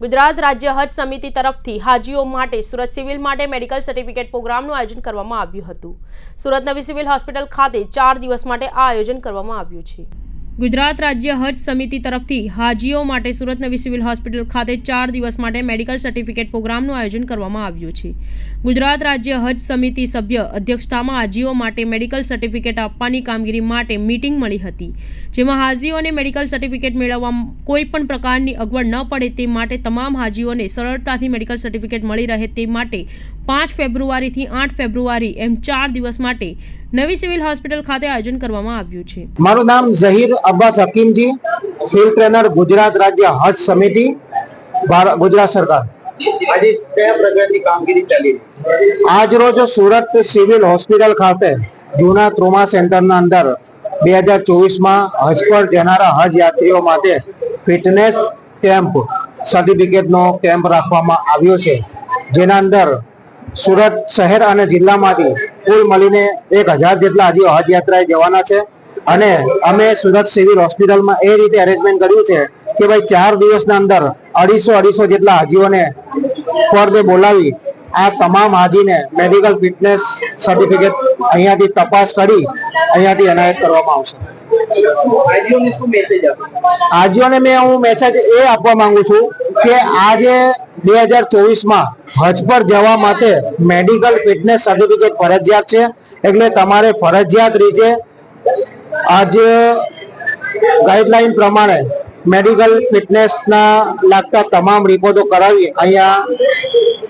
ગુજરાત રાજ્ય હજ સમિતિ તરફથી હાજીઓ માટે સુરત સિવિલ માટે મેડિકલ સર્ટિફિકેટ પ્રોગ્રામનું આયોજન કરવામાં આવ્યું હતું. સુરત નવી સિવિલ હોસ્પિટલ ખાતે ચાર દિવસ માટે આ આયોજન કરવામાં આવ્યું છે. ગુજરાત રાજ્ય હજ સમિતિ તરફથી હાજીઓ માટે સુરત સિવિલ હોસ્પિટલ ખાતે ચાર દિવસ માટે મેડિકલ સર્ટિફિકેટ પ્રોગ્રામનું આયોજન કરવામાં આવ્યું છે. ગુજરાત રાજ્ય હજ સમિતિ સભ્ય અધ્યક્ષતામાં હાજીઓ માટે મેડિકલ સર્ટિફિકેટ આપવાની કામગીરી માટે મીટિંગ મળી હતી, જેમાં હાજીઓને મેડિકલ સર્ટિફિકેટ મેળવવા કોઈ પણ પ્રકારની અગવડ ન પડે તે માટે તમામ હાજીઓને સરળતાથી મેડિકલ સર્ટિફિકેટ મળી રહે તે માટે પાંચ ફેબ્રુઆરીથી આઠ ફેબ્રુઆરી એમ ચાર દિવસ માટે નવી સિવિલ હોસ્પિટલ ખાતે આયોજન કરવામાં આવ્યું છે. મારું નામ ઝહીર અબ્બાસ હકીમજી ફિલ્ડ ટ્રેનર ગુજરાત રાજ્ય હજ સમિતિ ગુજરાત સરકાર. આજે કયા પ્રકારની કામગીરી ચાલી આજ રોજ સુરત સિવિલ હોસ્પિટલ ખાતે જૂના ટ્રોમા સેન્ટરના અંદર બે હજાર ચોવીસમાં હજ પર જનારા હજ યાત્રીઓ માટે ફિટનેસ કેમ્પ સર્ટિફિકેટનો કેમ્પ રાખવામાં આવ્યો છે. જેના અંદર સુરત શહેર અને જિલ્લામાંથી કુલ મળીને એક હજાર જેટલા હજી હજ યાત્રાએ જવાના છે. અને અમે સુરત સિવિલ હોસ્પિટલમાં એ રીતે અરેન્જમેન્ટ કર્યું છે કે ભાઈ ચાર દિવસના અંદર અઢીસો અઢીસો જેટલા હાજીઓને ડે બોલાવી આ તમામ હાજીને મેડિકલ ફિટનેસ સર્ટિફિકેટ અહીંયાથી તપાસ કરી અહીંયાથી એનાયત કરવામાં આવશે. હાજીઓને મેં હું મેસેજ એ આપવા માંગુ છું કે આજે બે હજાર ચોવીસમાં હજ પર જવા માટે મેડિકલ ફિટનેસ સર્ટિફિકેટ ફરજિયાત છે. એટલે તમારે ફરજિયાત રીતે આજે ગાઈડલાઈન પ્રમાણે મેડિકલ ફિટનેસના લાગતા તમામ રિપોર્ટો કરાવી અહીંયા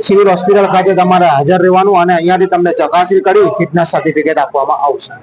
સિવિલ હોસ્પિટલ ખાતે તમારે હાજર રહેવાનું અને અહીંયાથી તમને ચકાસણી કરી ફિટનેસ સર્ટિફિકેટ આપવામાં આવશે.